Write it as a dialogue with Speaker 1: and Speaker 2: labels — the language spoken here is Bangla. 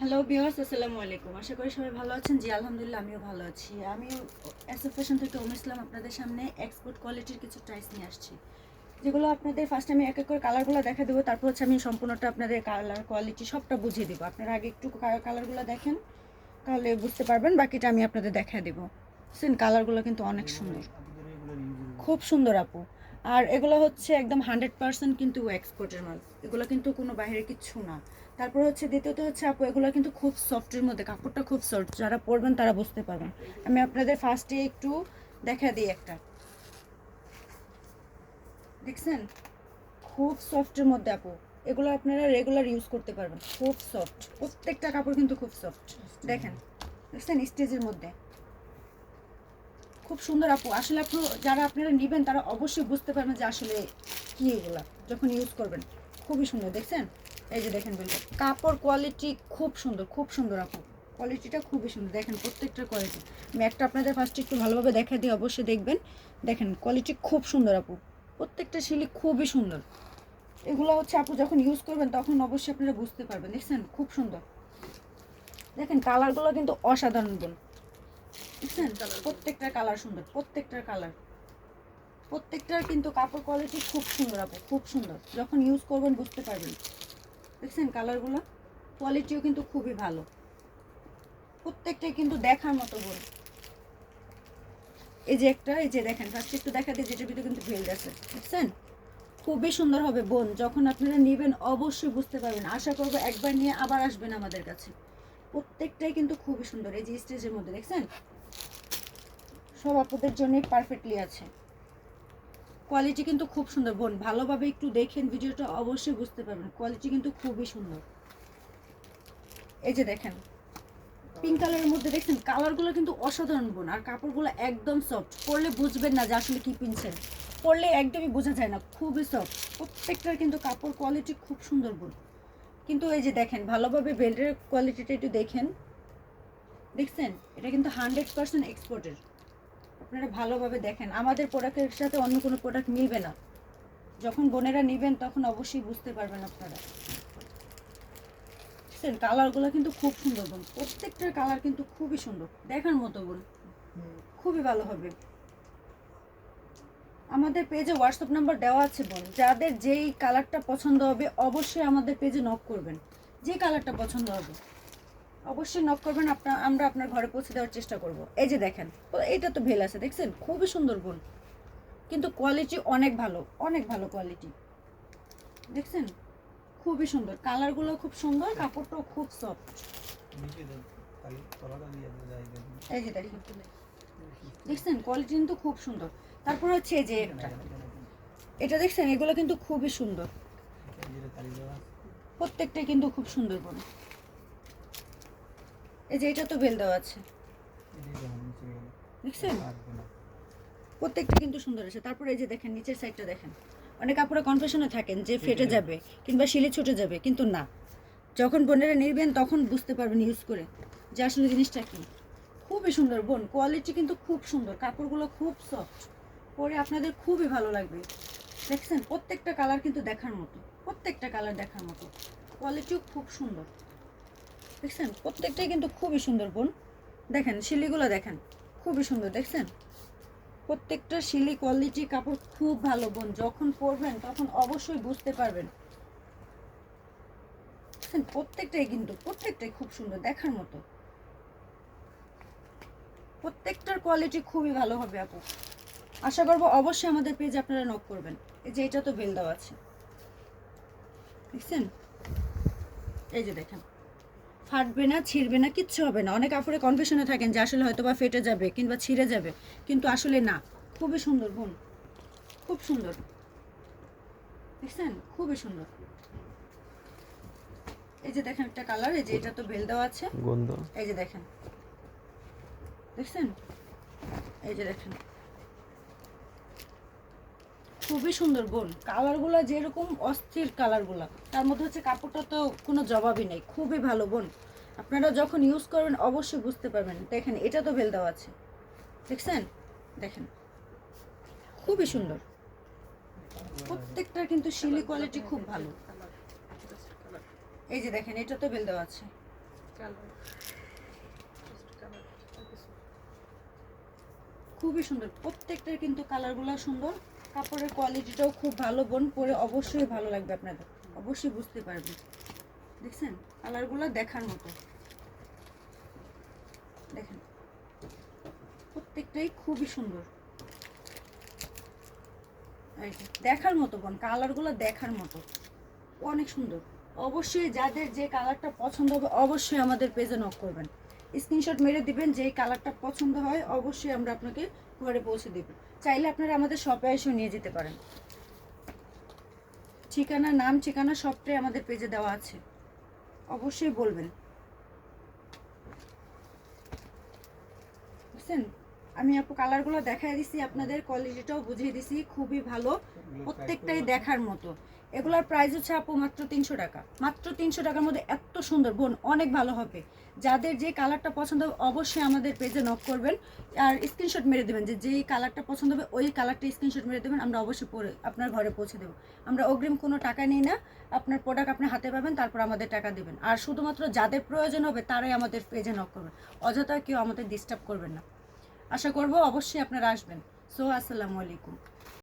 Speaker 1: হ্যালো বিয়ার্স আসসালামু আলাইকুম। আশা করি সবাই ভালো আছেন। জি, আলহামদুলিল্লাহ, আমিও ভালো আছি। আমি ফ্যাশন থেকে উম ইসলাম আপনাদের সামনে এক্সপোর্ট কোয়ালিটির কিছু টাইস নিয়ে আসছি। যেগুলো আপনাদের ফার্স্ট আমি এক এক করে কালারগুলো দেখা দেবো। তারপর হচ্ছে আমি সম্পূর্ণটা আপনাদের কালার কোয়ালিটি সবটা বুঝিয়ে দেবো। আপনারা আগে একটু কালারগুলো দেখেন, তাহলে বুঝতে পারবেন। বাকিটা আমি আপনাদের দেখা দেবো। সেন কালারগুলো কিন্তু অনেক সুন্দর। খুব সুন্দর আপু। আর এগুলো হচ্ছে একদম হান্ড্রেড পার্সেন্ট কিন্তু এক্সপোর্টের মাল। এগুলো কিন্তু কোনো বাইরে কিচ্ছু না। তারপর হচ্ছে দ্বিতীয়ত হচ্ছে আপু, এগুলো কিন্তু খুব সফটের মধ্যে, কাপড়টা খুব সফট যারা পরবেন তারা বুঝতে পারবেন। আমি আপনাদের ফার্স্টে একটু দেখা দিই একটা। দেখছেন? খুব সফটের মধ্যে আপু। এগুলো আপনারা রেগুলার ইউজ করতে পারবেন। খুব সফট প্রত্যেকটা কাপড় কিন্তু খুব সফট দেখেন? দেখছেন? স্টেজের মধ্যে। খুব সুন্দর আপু। আসলে আপু, যারা আপনারা নেবেন, তারা অবশ্যই বুঝতে পারবেন যে আসলে কি এগুলা, যখন ইউজ করবেন। খুবই সুন্দর, দেখছেন? এই যে দেখেন বিলটা কাপড় কোয়ালিটি খুব সুন্দর খুব সুন্দর আপু। কোয়ালিটিটা খুবই সুন্দর, দেখেন প্রত্যেকটা কোয়ালিটি আমি একটা আপনাদের ফার্স্টে একটু ভালোভাবে দেখা দিই, অবশ্যই দেখবেন। দেখেন কোয়ালিটি খুব সুন্দর আপু। প্রত্যেকটা শিলি খুবই সুন্দর। এগুলো হচ্ছে আপু, যখন ইউজ করবেন, তখন অবশ্যই আপনারা বুঝতে পারবেন, দেখছেন? খুব সুন্দর। দেখেন কালারগুলো কিন্তু অসাধারণ বোন দেখছেন প্রত্যেকটার কালার সুন্দর প্রত্যেকটার কালার প্রত্যেকটার কিন্তু কাপড় কোয়ালিটি খুব সুন্দর আপু, খুব সুন্দর। যখন ইউজ করবেন বুঝতে পারবেন। দেখছেন কালারগুলো কোয়ালিটিও কিন্তু খুবই ভালো। প্রত্যেকটাই কিন্তু দেখার মতো এই যে একটা, এই যে দেখেন ফার্স্ট একটু দেখা দিয়ে যেটার ভিতরে কিন্তু ভেল আছে। দেখছেন খুবই সুন্দর হবে বোন। যখন আপনারা নেবেন, অবশ্যই বুঝতে পারবেন। আশা করব একবার নিয়ে আবার আসবেন আমাদের কাছে। প্রত্যেকটাই কিন্তু খুবই সুন্দর, এই যে স্টেজের মধ্যে, দেখছেন? সব আপনাদের জন্যই পারফেক্টলি আছে। কোয়ালিটি কিন্তু খুব সুন্দর। বোন, ভালোভাবে একটু দেখেন ভিডিওটা, অবশ্যই বুঝতে পারবেন। কোয়ালিটি কিন্তু খুবই সুন্দর। এই যে দেখেন পিঙ্ক কালারের মধ্যে দেখছেন কালারগুলো কিন্তু অসাধারণ বোন। আর কাপড়গুলো একদম সফট পরলে বুঝবেন না যে আসলে কি পিনছেন পরলে একদমই বোঝা যায় না, খুবই সফট প্রত্যেকটার কিন্তু কাপড় কোয়ালিটি খুব সুন্দর বোন। কিন্তু এই যে দেখেন, ভালোভাবে বেল্টের কোয়ালিটিটা একটু দেখেন। দেখছেন? এটা কিন্তু হান্ড্রেড পার্সেন্ট এক্সপোর্টের আপনারা ভালোভাবে দেখেন। আমাদের প্রোডাক্টের সাথে অন্য কোনো প্রোডাক্ট মিলবে না। যখন বোনেরা নেবেন, তখন অবশ্যই বুঝতে পারবেন আপনারা। দেখছেন কালারগুলো কিন্তু খুব সুন্দর বোন। প্রত্যেকটার কালার কিন্তু খুবই সুন্দর। দেখার মতো বোন। খুবই ভালো হবে। আমাদের পেজে হোয়াটসঅ্যাপ নাম্বার দেওয়া আছে বোন। যাদের যেই কালারটা পছন্দ হবে, অবশ্যই আমাদের পেজে নক করবেন। যে কালারটা পছন্দ হবে। অবশ্যই নক করবেন আপনার আমরা আপনার ঘরে পৌঁছে দেওয়ার চেষ্টা করব। এই যে দেখেন ও, এইটা তো ভেল আছে দেখছেন? খুবই সুন্দর বোন কিন্তু কোয়ালিটি অনেক ভালো অনেক ভালো কোয়ালিটি দেখছেন? খুবই সুন্দর। কালারগুলো খুব সুন্দর কাপড়টাও খুব সফট এই যে দেখেন দেখছেন? কোয়ালিটি কিন্তু খুব সুন্দর। তারপর হচ্ছে যে এটা। দেখছেন? এগুলো কিন্তু খুবই সুন্দর। প্রত্যেকটাই কিন্তু খুব সুন্দর বোন এই যে এটা তো বেল দেওয়া আছে। দেখছেন? প্রত্যেকটা কিন্তু সুন্দর আছে। তারপরে এই যে দেখেন নিচের সাইডটা দেখেন। অনেক কাপড়ে কনফেশনে থাকেন যে ফেটে যাবে কিংবা শিলি ছুটে যাবে কিন্তু না। যখন বোনেরা নিবেন তখন বুঝতে পারবেন ইউজ করে যে আসলে জিনিসটা কি। খুবই সুন্দর বোন। কোয়ালিটি কিন্তু খুব সুন্দর। কাপড়গুলো খুব সফট পরে আপনাদের খুবই ভালো লাগবে। দেখছেন? প্রত্যেকটা কালার কিন্তু দেখার মতো। প্রত্যেকটা কালার দেখার মতো। কোয়ালিটিও খুব সুন্দর। দেখছেন? প্রত্যেকটাই কিন্তু খুবই সুন্দর বোন। দেখেন, শিলিগুলো দেখেন, খুবই সুন্দর, দেখছেন? প্রত্যেকটা শিলি কোয়ালিটি কাপড় খুব ভালো বোন। যখন পরবেন, তখন অবশ্যই বুঝতে পারবেন। প্রত্যেকটাই কিন্তু, প্রত্যেকটাই খুব সুন্দর, দেখার মতো। প্রত্যেকটার কোয়ালিটি খুবই ভালো হবে, আপু। আশা করব অবশ্যই আমাদের পেজ আপনারা নক করবেন। এই যে এটা তো বেল দেওয়া আছে। দেখছেন? এই যে, দেখেন। ফাটবে না ছিঁড়বে না কিচ্ছু হবে না। অনেক কাপড়ে কনফিউশনে থাকেন যে আসলে হয়তো বা ফেটে যাবে কিংবা ছিঁড়ে যাবে কিন্তু আসলে না। খুবই সুন্দর বোন খুব সুন্দর। দেখছেন? খুবই সুন্দর। এই যে দেখেন একটা কালার এই যে এটা তো বেল দেওয়া আছে।
Speaker 2: গন্ধ।
Speaker 1: এই যে দেখেন। দেখছেন? এই যে দেখেন। খুবই সুন্দর, বোন। কালারগুলো যেরকম অস্থির কালারগুলো, তার মধ্যে হচ্ছে কাপড়টা তো কোনো জবাবই নেই। খুবই ভালো, বোন। আপনারা যখন ইউজ করবেন অবশ্যই বুঝতে পারবেন। দেখেন, এটা তো বেল দেওয়া আছে। দেখছেন? দেখেন। খুবই সুন্দর। প্রত্যেকটার কিন্তু শিলি কোয়ালিটি খুব ভালো। এই যে দেখেন, এটা তো বেল দেওয়া আছে। খুবই সুন্দর। প্রত্যেকটার কিন্তু কালারগুলো সুন্দর। কাপড়ের কোয়ালিটিটাও খুব ভালো, বোন পরে অবশ্যই ভালো লাগবে আপনাদের। অবশ্যই বুঝতে পারবেন দেখছেন? কালারগুলো দেখার মতো। দেখেন। প্রত্যেকটাই খুবই সুন্দর। দেখার মতো, বোন। কালারগুলো দেখার মতো। অনেক সুন্দর। অবশ্যই যাদের যে কালারটা পছন্দ হবে, অবশ্যই আমাদের পেজে নক করবেন। স্ক্রিনশট মেরে দিবেন যে কালারটা পছন্দ হয়, অবশ্যই আমরা আপনাকে ঘরে পৌঁছে দেব। চাইলে আপনারা আমাদের শপে এসেও নিয়ে যেতে পারেন। ঠিকানা, নাম, ঠিকানা সবটাই আমাদের পেজে দেওয়া আছে। অবশ্যই বলবেন। বুঝছেন? আমি আপু কালারগুলো দেখাই দিছি, আপনাদের কোয়ালিটিটাও বুঝিয়ে দিছি, খুবই ভালো, প্রত্যেকটাই দেখার মতো। এগুলোর প্রাইস হচ্ছে আপু মাত্র তিনশো টাকা। মাত্র তিনশো টাকার মধ্যে এত সুন্দর, বোন, অনেক ভালো হবে। যাদের যে কালারটা পছন্দ হবে, অবশ্যই আমাদের পেজে নক করবেন আর স্ক্রিনশট মেরে দেবেন যে যেই কালারটা পছন্দ হবে, ওই কালারটা স্ক্রিনশট মেরে দেবেন, আমরা অবশ্যই পরে আপনার ঘরে পৌঁছে দেবো। আমরা অগ্রিম কোনো টাকা নিই না, আপনার প্রোডাক্ট আপনি হাতে পাবেন, তারপর আমাদের টাকা দেবেন। আর শুধুমাত্র যাদের প্রয়োজন হবে, তারাই আমাদের পেজে নক করবেন। অযথা কেউ আমাদের ডিস্টার্ব করবেন না। আশা করব অবশ্যই আপনারা আসবেন। সো আসসালামু আলাইকুম।